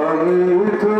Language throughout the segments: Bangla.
আমি তো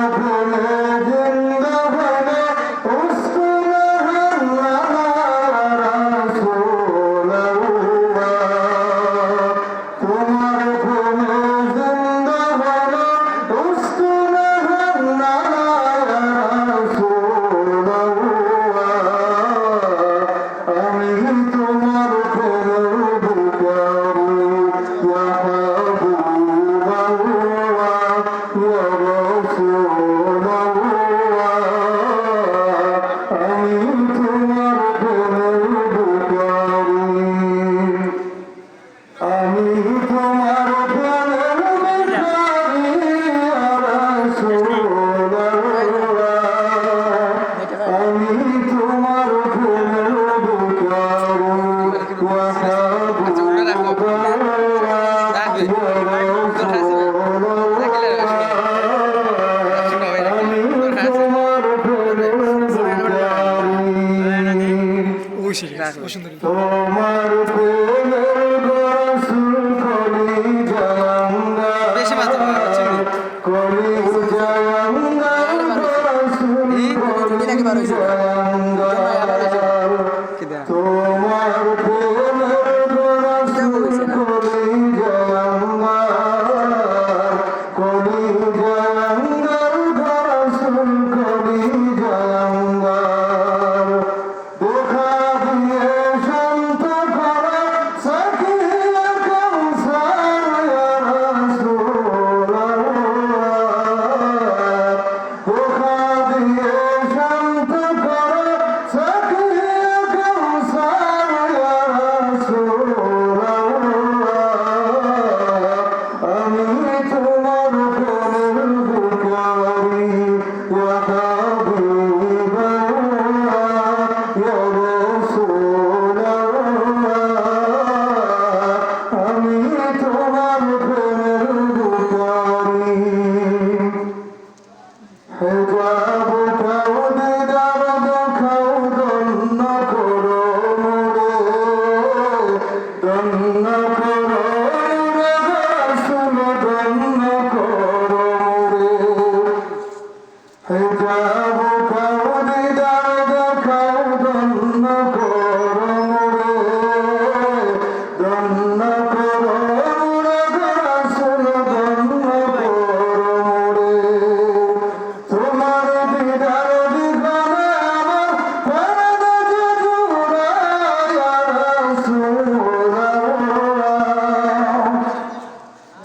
غفور রাখবেন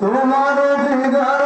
তোমার দিদার